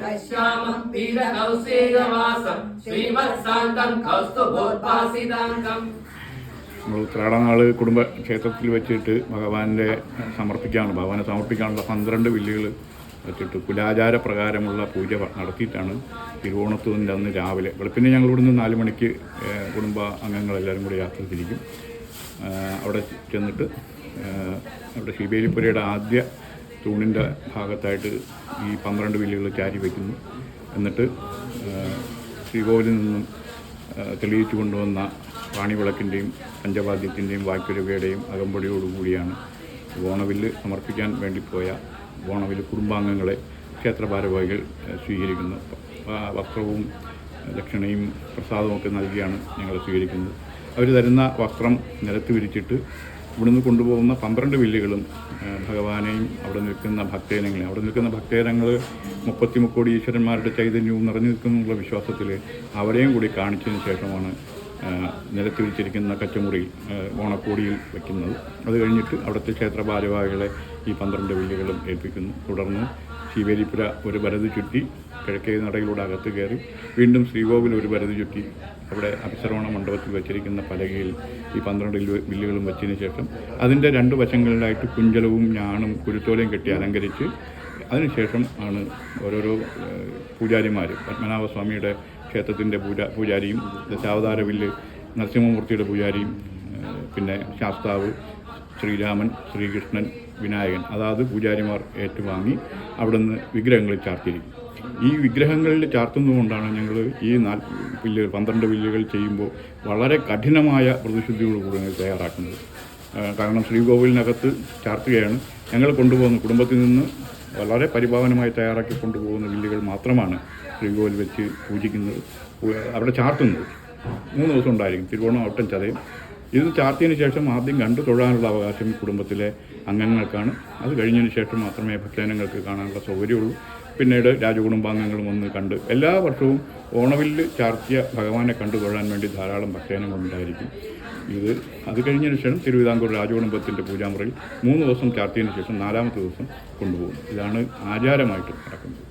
മേഘശ്യാമം പീതകൗശേയവാസം ശ്രീമത്സാന്തം കൗസ്തുഭോദ്ഭാസിതാംഗം നമ്മൾ ഉത്രാടനാൾ കുടുംബ ക്ഷേത്രത്തിൽ വെച്ചിട്ട് ഭഗവാന്റെ സമർപ്പിക്കാണ് ഭഗവാനെ സമർപ്പിക്കാനുള്ള പന്ത്രണ്ട് വില്ലുകൾ വെച്ചിട്ട് കുലാചാര പ്രകാരമുള്ള പൂജ നടത്തിയിട്ടാണ് തിരുവോണത്തിന്റെ അന്ന് രാവിലെ വെളുപ്പിനെ ഞങ്ങൾ ഇവിടുന്ന് നാല് മണിക്ക് കുടുംബ അംഗങ്ങളെല്ലാവരും കൂടി യാത്ര തിരിക്കും. അവിടെ ചെന്നിട്ട് അവിടെ ശിബേലിപ്പുരയുടെ ആദ്യ തൂണിന്റെ ഭാഗത്തായിട്ട് ഈ പന്ത്രണ്ട് വില്ലുകൾ ചാരി വയ്ക്കുന്നു എന്നിട്ട് ശ്രീകോവിലിൽ നിന്നും തെളിയിച്ചു കൊണ്ടുവന്ന റാണിവിളക്കിന്റെയും പഞ്ചവാദ്യത്തിന്റെയും വായ്ക്കുരവയുടെയും അകമ്പടിയോടുകൂടിയാണ് ഓണവില്ല് സമർപ്പിക്കാൻ വേണ്ടി പോയ ഓണവില്ല് കുടുംബാംഗങ്ങളെ ക്ഷേത്ര സ്വീകരിക്കുന്നു. വസ്ത്രവും ദക്ഷിണയും പ്രസാദവും ഒക്കെ നൽകിയാണ് ഞങ്ങൾ സ്വീകരിക്കുന്നത്. അവർ തരുന്ന വസ്ത്രം നിരത്തി വിരിച്ചിട്ട് ഇവിടുന്ന് കൊണ്ടുപോകുന്ന പന്ത്രണ്ട് വില്ലുകളും ഭഗവാനെയും അവിടെ നിൽക്കുന്ന ഭക്തജനങ്ങളെയും അവിടെ നിൽക്കുന്ന ഭക്തജനങ്ങൾ മുപ്പത്തി മുക്കോടി ഈശ്വരന്മാരുടെ ചൈതന്യവും നിറഞ്ഞു നിൽക്കുന്നുള്ള വിശ്വാസത്തിൽ അവരെയും കൂടി കാണിച്ചതിന് ശേഷമാണ് നിരത്തി വെച്ചിരിക്കുന്ന കച്ചമുറി ഓണക്കോടിയിൽ വയ്ക്കുന്നത് അത് കഴിഞ്ഞിട്ട് അവിടുത്തെ ക്ഷേത്ര ഭാരവാഹികളെ ഈ പന്ത്രണ്ട് വില്ലുകളും ഏൽപ്പിക്കുന്നു. തുടർന്ന് ശിവേലിപ്പുര ഒരു ഭരത് ചുറ്റി കിഴക്കേ നടയിലൂടെ അകത്ത് കയറി വീണ്ടും ശ്രീകോവിൽ ഒരു പരിധി ചുറ്റി അവിടെ അഭിസരവണ മണ്ഡപത്തിൽ വെച്ചിരിക്കുന്ന പലകയിൽ ഈ പന്ത്രണ്ട് ബില്ലുകളും വെച്ചതിന് ശേഷം അതിന്റെ രണ്ട് വശങ്ങളിലായിട്ട് കുഞ്ചലവും ഞാണും കുരുത്തോലയും കെട്ടി അലങ്കരിച്ച് അതിനുശേഷം ആണ് ഓരോരോ പൂജാരിമാർ പത്മനാഭസ്വാമിയുടെ ക്ഷേത്രത്തിന്റെ പൂജ പൂജാരിയും ദശാവതാര വില്ല് നരസിംഹമൂർത്തിയുടെ പൂജാരിയും പിന്നെ ശാസ്താവ് ശ്രീരാമൻ ശ്രീകൃഷ്ണൻ വിനായകൻ അതാത് പൂജാരിമാർ ഏറ്റുവാങ്ങി അവിടുന്ന് വിഗ്രഹങ്ങളിൽ ചാർത്തിയിരിക്കും ഈ വിഗ്രഹങ്ങളിൽ ചാർത്തുന്നതുകൊണ്ടാണ് ഞങ്ങൾ ഈ നാല് വില്ല് പന്ത്രണ്ട് വില്ലുകൾ ചെയ്യുമ്പോൾ വളരെ കഠിനമായ പ്രതിശുദ്ധിയോടുകൂടി ഞങ്ങൾ തയ്യാറാക്കുന്നത്. കാരണം ശ്രീകോവിലിനകത്ത് ചാർത്തുകയാണ്. ഞങ്ങൾ കൊണ്ടുപോകുന്ന കുടുംബത്തിൽ നിന്ന് വളരെ പരിപാവനമായി തയ്യാറാക്കി കൊണ്ടുപോകുന്ന വില്ലുകൾ മാത്രമാണ് ശ്രീകോവിൽ വെച്ച് പൂജിക്കുന്നത് അവിടെ ചാർത്തുന്നത്. മൂന്ന് ദിവസം ഉണ്ടായിരിക്കും തിരുവോണം ഒട്ടം ചതയും. ഇത് ചാർത്തിയതിന് ശേഷം ആദ്യം കണ്ടു തൊഴാനുള്ള അവകാശം കുടുംബത്തിലെ അംഗങ്ങൾക്കാണ്. അത് കഴിഞ്ഞതിന് ശേഷം മാത്രമേ ഭക്തജനങ്ങൾക്ക് കാണാനുള്ള സൗകര്യമുള്ളൂ. പിന്നീട് രാജകുടുംബാംഗങ്ങളും വന്ന് കണ്ട് എല്ലാ വർഷവും ഓണവില്ല് ചാർത്തിയ ഭഗവാനെ കണ്ടു വേണ്ടി ധാരാളം ഭക്തജനങ്ങളുണ്ടായിരിക്കും ഇത് അത് കഴിഞ്ഞതിന് ശേഷം തിരുവിതാംകൂർ രാജകുടുംബത്തിന്റെ പൂജാമുറിയിൽ മൂന്ന് ദിവസം ചാർത്തിയതിന് ശേഷം നാലാമത്തെ ദിവസം കൊണ്ടുപോകും. ഇതാണ് ആചാരമായിട്ട് നടക്കുന്നത്.